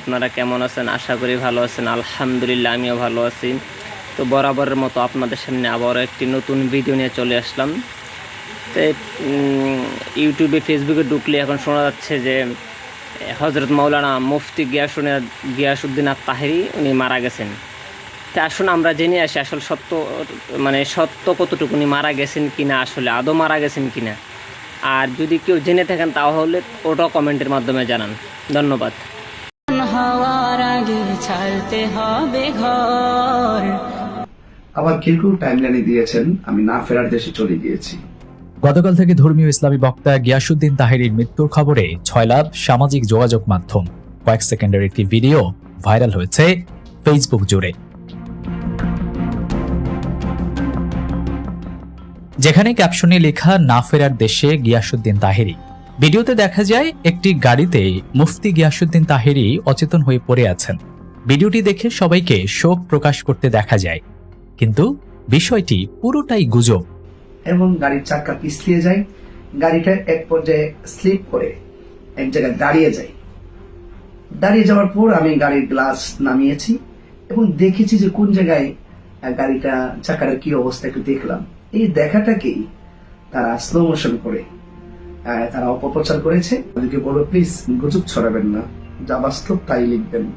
আপনারা কেমন আছেন? আশা করি ভালো আছেন। আলহামদুলিল্লাহ, আমিও ভালো আছি। তো বরাবরের মতো আপনাদের সামনে আবারও একটি নতুন ভিডিও নিয়ে চলে আসলাম। তো ইউটিউবে, ফেসবুকে ঢুকলে এখন শোনা যাচ্ছে যে হজরত মৌলানা মুফতি গিয়াসুনে গিয়াসুদ্দিন আর তাহেরি উনি মারা গেছেন। তা আসুন আমরা জেনে আসি আসলে সত্য মানে সত্য কতটুকু উনি মারা গেছেন কিনা আসলে আদৌ মারা গেছেন কিনা। আর যদি কেউ জেনে থাকেন তাহলে ওটাও কমেন্টের মাধ্যমে জানান। ধন্যবাদ। হওয়ার আগে ছাড়তে হবে ঘর। আবার কেউ কেউ টাইমলাইনে দিয়েছেন আমি না ফেরার দেশে চলে গিয়েছি। গতকাল থেকে ধর্মীয় ইসলামী বক্তা গিয়াসুদ্দিন তাহিরির মৃত্যুর খবরে ছয়লাভ সামাজিক যোগাযোগ মাধ্যম। কয়েক সেকেন্ডের একটি ভিডিও ভাইরাল হয়েছে ফেসবুক জুড়ে। যেখানে ক্যাপশনে লেখা, না ফেরার দেশে গিয়াসুদ্দিন তাহিরি। ভিডিওতে দেখা যায়, একটি গাড়িতে মুফতি গিয়াসুদ্দিন তাহিরি অচেতন হয়ে পড়ে আছেন। ভিডিওটি দেখে সবাইকে শোক প্রকাশ করতে দেখা যায়। কিন্তু বিষয়টি পুরোটাই গুজব। এবং গাড়ির চাকা পিছলিয়ে যায়, গাড়িটা এক পর্যায়ে স্লিপ করে এক জায়গায় দাঁড়িয়ে যায়। দাঁড়িয়ে যাওয়ার পর আমি গাড়ির গ্লাস নামিয়েছি এবং দেখেছি যে কোন জায়গায় গাড়িটা চাকার কি অবস্থা একটু দেখলাম। এই দেখাটাকেই তারা স্লো মোশন করে। তারা অপপ্রচার করেছে। ওদেরকে বলো প্লিজ গুজব ছড়াবেন না। যা বাস্তব তাই লিখবেন।